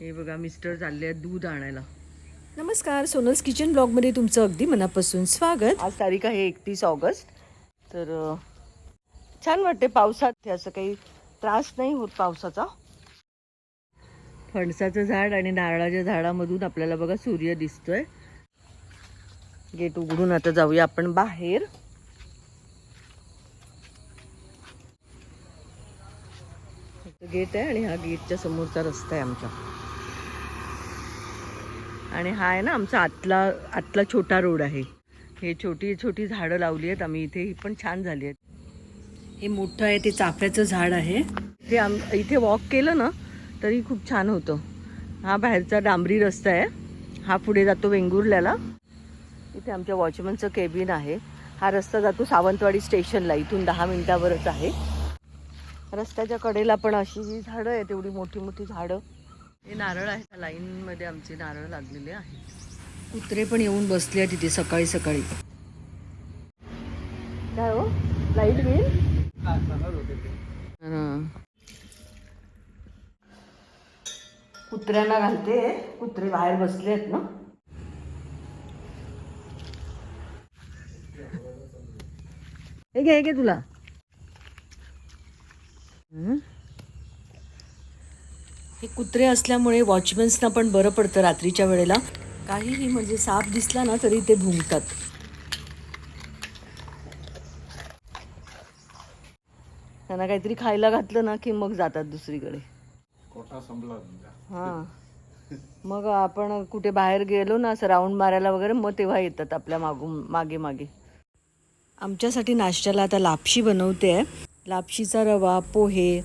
हे बघा मिस्टर चालले आहेत दूध आणायला. नमस्कार सोनल्स किचन ब्लॉगमध्ये तुमचं अगदी मनापासून स्वागत. आज तारीख आहे एकतीस ऑगस्ट. तर छान वाटते पावसात. असं काही त्रास नाही होत पावसाचा. फणसाचं झाड आणि नारळाच्या झाडामधून आपल्याला बघा सूर्य दिसतोय. गेट उघडून आता जाऊया आपण बाहेर. गेट आहे आणि हा गेटच्या समोरचा रस्ता आहे आमचा. आणि हा आहे ना आमचा आतला आतला छोटा रोड आहे. हे छोटी छोटी झाडं लावली आहेत. आम्ही इथे ही पण छान झाली आहेत. हे मोठं आहे ते चाफ्याचं झाड आहे. ते आम इथे वॉक केलं ना तरी खूप छान होतं. हा बाहेरचा डांबरी रस्ता आहे. हा पुढे जातो वेंगुर्ल्याला. इथे आमच्या वॉचमनचं केबिन आहे. हा रस्ता जातो सावंतवाडी स्टेशनला. इथून दहा मिनिटावरच आहे. रस्त्याच्या कडेला पण अशी जी झाडं आहेत. एवढी मोठी मोठी झाडं. हे नारळ आहे. लाईनमध्ये आमचे नारळ लागलेले आहेत कुत्रे पण येऊन बसले आहेत तिथे सकाळी सकाळी. काय हो? Light bill? कुत्र्यांना घालते कुत्रे बाहेर बसले आहेत ना. हे घे हे घे तुला. हम्म. हे कुत्रे असल्यामुळे वॉचमन्सना पण बरं पडतं रात्रीच्या वेळेला. काहीही म्हणजे साप दिसला ना तरी ते भुंकतात. त्यांना काहीतरी खायला घातलं ना की मग जातात दुसरीकडे. हां. मग आपण कुठे बाहेर गेलो ना असं राऊंड मारायला वगैरे मग तेव्हा येतात आपल्या मागून मागे मागे. आमच्यासाठी नाश्त्याला आता लापशी बनवते आहे. लापशीचा रवा पोहे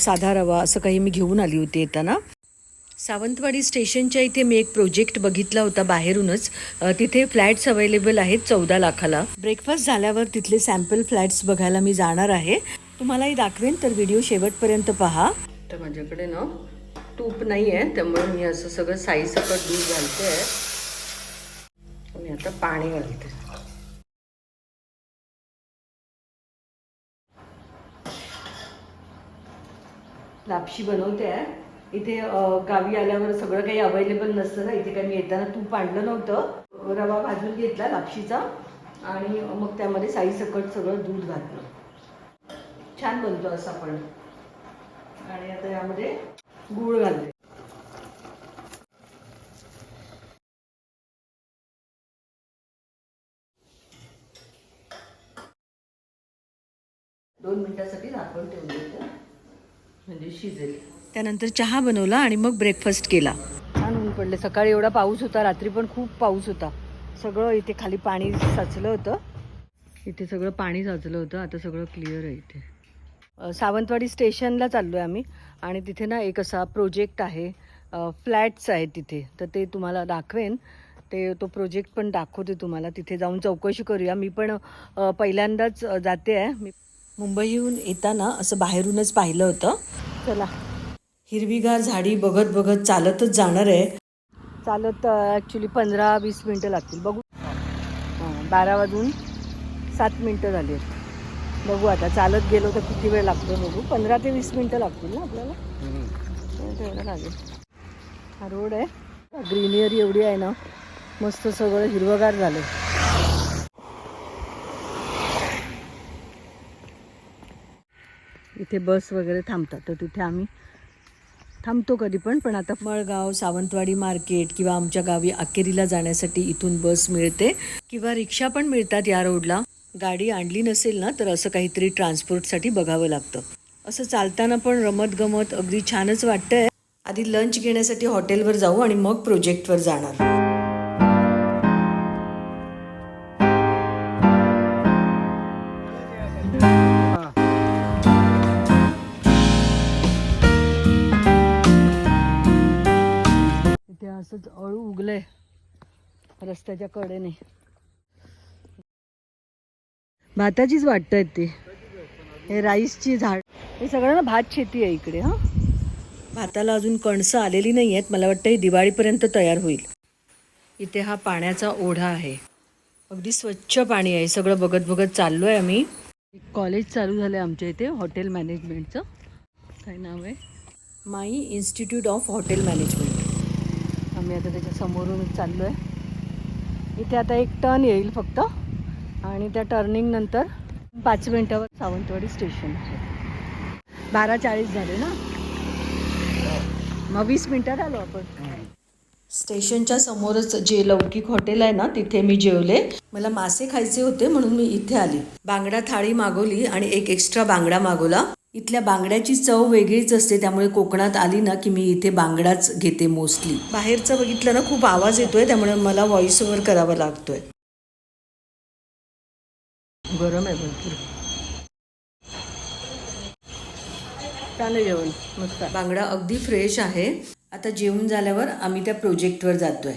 साधा रवा असं काही मी घेऊन आली होती येताना. सावंतवाडी स्टेशनच्या इथे मी एक प्रोजेक्ट बघितला होता बाहेरूनच. तिथे फ्लॅट्स अवेलेबल आहेत चौदा लाखाला. ब्रेकफास्ट झाल्यावर तिथले सॅम्पल फ्लॅट्स बघायला मी जाणार आहे. तुम्हालाही दाखवेन तर व्हिडिओ शेवटपर्यंत पहा. तर माझ्याकडे ना तूप नाही आहे त्यामुळे मी असं सगळं साईसकट दूध घालते. आहे आणि आता पाणी घालते. लापशी बनवते. आहे इथे गावी आल्यावर सगळं काही अवेलेबल नसतं ना. इथे काही मी येताना तूप आणलं नव्हतं. रवा भाजून घेतला लापशीचा आणि मग त्यामध्ये साई सकट सगळं दूध घातलं. छान बनतो असं आपण आणि आता यामध्ये गूळ घालते. दोन मिनिटासाठी झाकण ठेवून देतो. म्हणजे शिजेल. त्यानंतर चहा बनवला आणि मग ब्रेकफास्ट केला. छान ऊन पडले. सकाळी एवढा पाऊस होता रात्री पण खूप पाऊस होता. सगळं इथे खाली पाणी साचलं होतं. इथे सगळं पाणी साचलं होतं. आता सगळं क्लिअर आहे इथे. सावंतवाडी स्टेशनला चाललो आहे आम्ही. आणि तिथे ना एक असा प्रोजेक्ट आहे. फ्लॅट्स आहेत तिथे. तर ते तुम्हाला दाखवेन. ते तो प्रोजेक्ट पण दाखवते तुम्हाला. तिथे जाऊन चौकशी करूया. मी पण पहिल्यांदाच जाते आहे. मी मुंबईहून येताना असं बाहेरूनच पाहिलं होतं. चला. हिरवीगार झाडी बघत बघत चालतच जाणार आहे. चालत ॲक्च्युली पंधरा वीस मिनटं लागतील. बघू. बारा वाजून सात मिनटं झाली आहेत. बघू आता चालत गेलो तर किती वेळ लागतो बघू. पंधरा ते वीस मिनटं लागतील ना आपल्याला? हं, तेवढं लागेल. हा रोड आहे. ग्रीनरी एवढी आहे ना मस्त सगळं हिरवगार झालं इथे बस वगैरे थांबतात. तर तिथे आम्ही थांबतो कधी पण पण आता मळगाव सावंतवाडी मार्केट किंवा आमच्या गावी अखेरीला जाण्यासाठी इथून बस मिळते किंवा रिक्षा पण मिळतात या रोडला. गाडी आणली नसेल ना तर असं काहीतरी ट्रान्सपोर्टसाठी बघावं लागतं. असं चालताना पण रमत गमत अगदी छानच वाटतंय. आधी लंच घेण्यासाठी हॉटेलवर जाऊ आणि मग प्रोजेक्टवर जाणार. असंच अळू उगलंय. रस्त्याच्या कडेने. भाताचीच वाटत ते. हे राईसची झाड. हे सगळं ना भात शेती आहे इकडे हा? भाताला अजून कणसं आलेली नाही आहेत मला वाटतं हे दिवाळीपर्यंत तयार होईल. इथे हा पाण्याचा ओढा आहे. अगदी स्वच्छ पाणी आहे. सगळं बघत बघत चाललो आहे आम्ही. कॉलेज चालू झालं आहे आमच्या इथे हॉटेल मॅनेजमेंटचं. काय नाव आहे? My institute of hotel management. आम्ही आता त्याच्या समोरूनच चाललो आहे इथे आता एक टर्न येईल फक्त. आणि त्या टर्निंग नंतर पाच मिनटावर सावंतवाडी स्टेशन आहे. बारा चाळीस झाले ना? मग वीस मिनटात आलो आपण. स्टेशनच्या समोरच जे लौकिक हॉटेल आहे ना तिथे मी जेवले. मला मासे खायचे होते म्हणून मी इथे आली. बांगडा थाळी मागवली आणि एक एक्स्ट्रा बांगडा मागवला. इथल्या बांगड्याची चव वेगळीच असते त्यामुळे कोकणात आली ना की मी इथे बांगडाच घेते मोस्टली बाहेरचं बघितलं ना खूप आवाज येतोय त्यामुळे मला व्हॉइस ओव्हर करावा लागतोय. गरम आहे भरपूर. चालेल जेवण मस्त. बांगडा अगदी फ्रेश आहे. आता जेवून झाल्यावर आम्ही त्या प्रोजेक्टवर जातोय.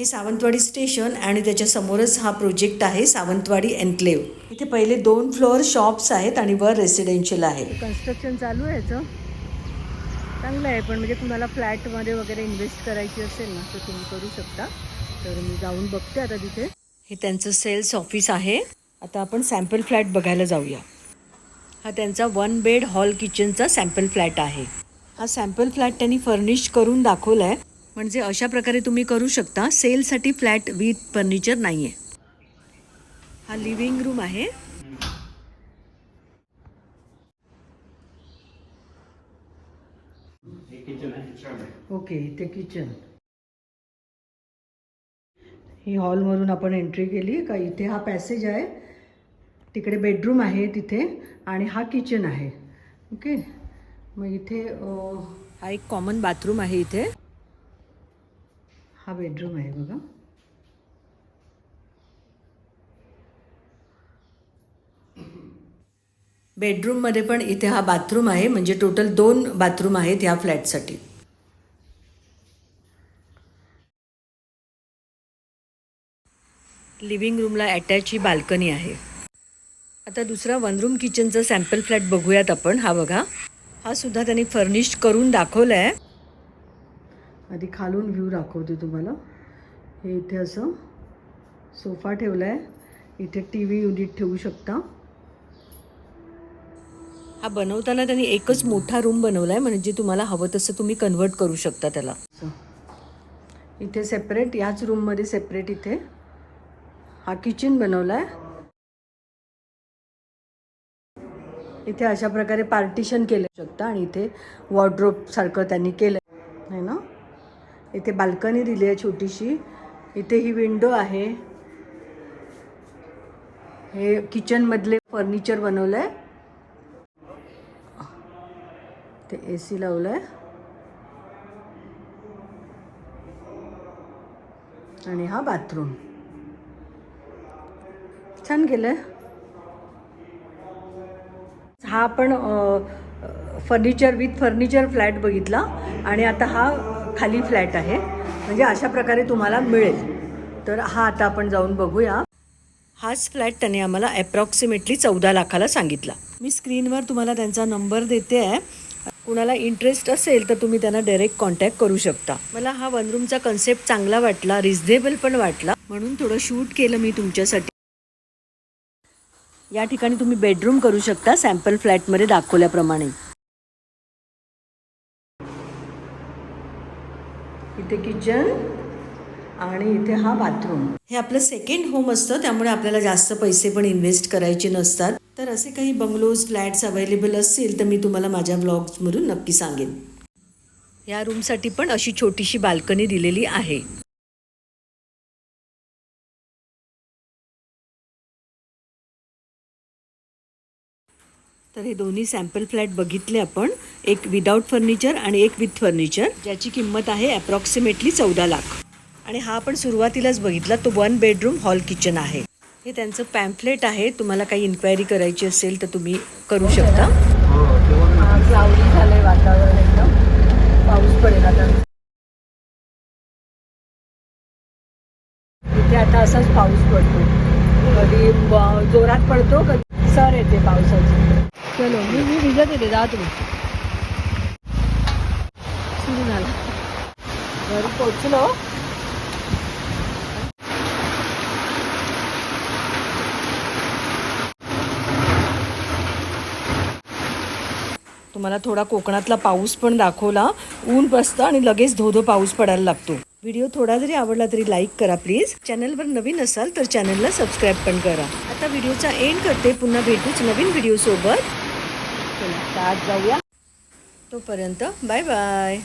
हे सावंतवाडी स्टेशन आणि त्याच्या समोरच हा प्रोजेक्ट आहे सावंतवाडी एन्क्लेव. इथे पहिले दोन फ्लोअर शॉप्स आहेत आणि वर रेसिडेन्शियल आहे. कन्स्ट्रक्शन चालू आहे याचं. चांगलं आहे पण म्हणजे कुणाला फ्लॅटमध्ये वगैरे इन्व्हेस्ट करायची असेल ना तर तुम्ही करू शकता. तर मी जाऊन बघते आता तिथे. हे त्यांचं सेल्स ऑफिस आहे. आता आपण सॅम्पल फ्लॅट बघायला जाऊया. हा त्यांचा वन बेड हॉल किचनचा सॅम्पल फ्लॅट आहे. हा सॅम्पल फ्लॅट त्यांनी फर्निश करून दाखवला आहे म्हणजे अशा प्रकारे तुम्ही करू शकता. सेलसाठी फ्लॅट विथ फर्निचर नाही आहे हा लिव्हिंग रूम आहे. ओके इथे किचन. ही हॉलमधून आपण एंट्री केली. का इथे हा पॅसेज आहे. तिकडे बेडरूम आहे तिथे आणि हा किचन आहे. ओके मग इथे हा एक कॉमन बाथरूम आहे इथे. हा बेडरूम आहे बघा. बेडरूममध्ये पण इथे हा बाथरूम आहे म्हणजे टोटल दोन बाथरूम आहेत ह्या फ्लॅटसाठी लिव्हिंग रूमला अटॅच ही बाल्कनी आहे. आता दुसरा वन रूम किचनचा सॅम्पल फ्लॅट बघूयात आपण. हा बघा. हा सुद्धा त्यांनी फर्निश करून दाखवला आहे आधी खालून व्ह्यू दाखवते तुम्हाला. हे इथे असं सोफा ठेवला आहे इथे टी व्ही युनिट ठेवू शकता. हा बनवताना त्यांनी एकच मोठा रूम बनवला आहे म्हणजे तुम्हाला हवं तसं तुम्ही कन्वर्ट करू शकता त्याला. इथे सेपरेट याच रूममध्ये सेपरेट इथे हा किचन बनवला आहे इथे अशा प्रकारे पार्टिशन केलं शकता आणि इथे वॉर्ड्रोप सारखं त्यांनी केलं आहे ना? इथे बाल्कनी दिली आहे छोटीशी. इथे ही विंडो आहे. हे किचनमधले फर्निचर बनवलं आहे ते ए सी लावलं आहे आणि हा बाथरूम छान केलं हा आपण फर्निचर विथ फर्निचर फ्लॅट बघितला. आणि आता हा खाली फ्लॅट आहे. म्हणजे अशा प्रकारे तुम्हाला मिळेल. तर हा आता आपण जाऊन बघूया. हाच फ्लॅट त्याने आम्हाला ॲप्रॉक्सिमेटली चौदा लाखाला सांगितला. मी स्क्रीनवर तुम्हाला त्यांचा नंबर देते आहे. कुणाला इंटरेस्ट असेल तर तुम्ही त्यांना डायरेक्ट कॉन्टॅक्ट करू शकता. मला हा वन रूमचा कन्सेप्ट चांगला वाटला रिझनेबल पण वाटला. म्हणून थोडं शूट केलं मी तुमच्यासाठी. या ठिकाणी तुम्ही बेडरूम करू शकता सॅम्पल फ्लॅटमध्ये दाखवल्याप्रमाणे. इथे किचन आणि इथे हा बाथरूम हे आपलं सेकंड होम असतं त्यामुळे आपल्याला जास्त पैसे पण इन्व्हेस्ट करायचे नसतात. तर असे काही बंगलोज फ्लॅट्स अवेलेबल असतील तर मी तुम्हाला माझ्या ब्लॉग्समधून नक्की सांगेन. या रूमसाठी पण अशी छोटीशी बाल्कनी दिलेली आहे. तर हे दोन्ही सॅम्पल फ्लॅट बघितले आपण. एक विदाऊट फर्निचर आणि एक विथ फर्निचर ज्याची किंमत आहे अप्रॉक्सिमेटली चौदा लाख. आणि हा आपण सुरुवातीलाच बघितला तो वन बेडरूम हॉल किचन आहे. हे त्यांचं पॅम्फलेट आहे. तुम्हाला काही इन्क्वायरी करायची असेल तर तुम्ही करू शकता. क्लाउडी झालंय वातावरण एकदम पाऊस पडेल आता इथे आता असाच पाऊस पडतो. कधी जोरात पडतो कधी सर येते पावसाची. चलो मी मी भिजत येते जा तुम्ही. सुरू झाला घरी पोचलो तुम्हाला थोडा कोकणातला पाऊस पण दाखवला. ऊन बसतं आणि लगेच धोधो पाऊस पडायला लागतो. व्हिडिओ थोडा जरी आवडला तरी लाईक करा प्लीज. चॅनलवर नवीन असाल तर चॅनलला सबस्क्राईब पण करा. आता व्हिडिओचा एंड करते. पुन्हा भेटूच नवीन व्हिडिओ सोबत आता आज जाऊया. तोपर्यंत बाय बाय.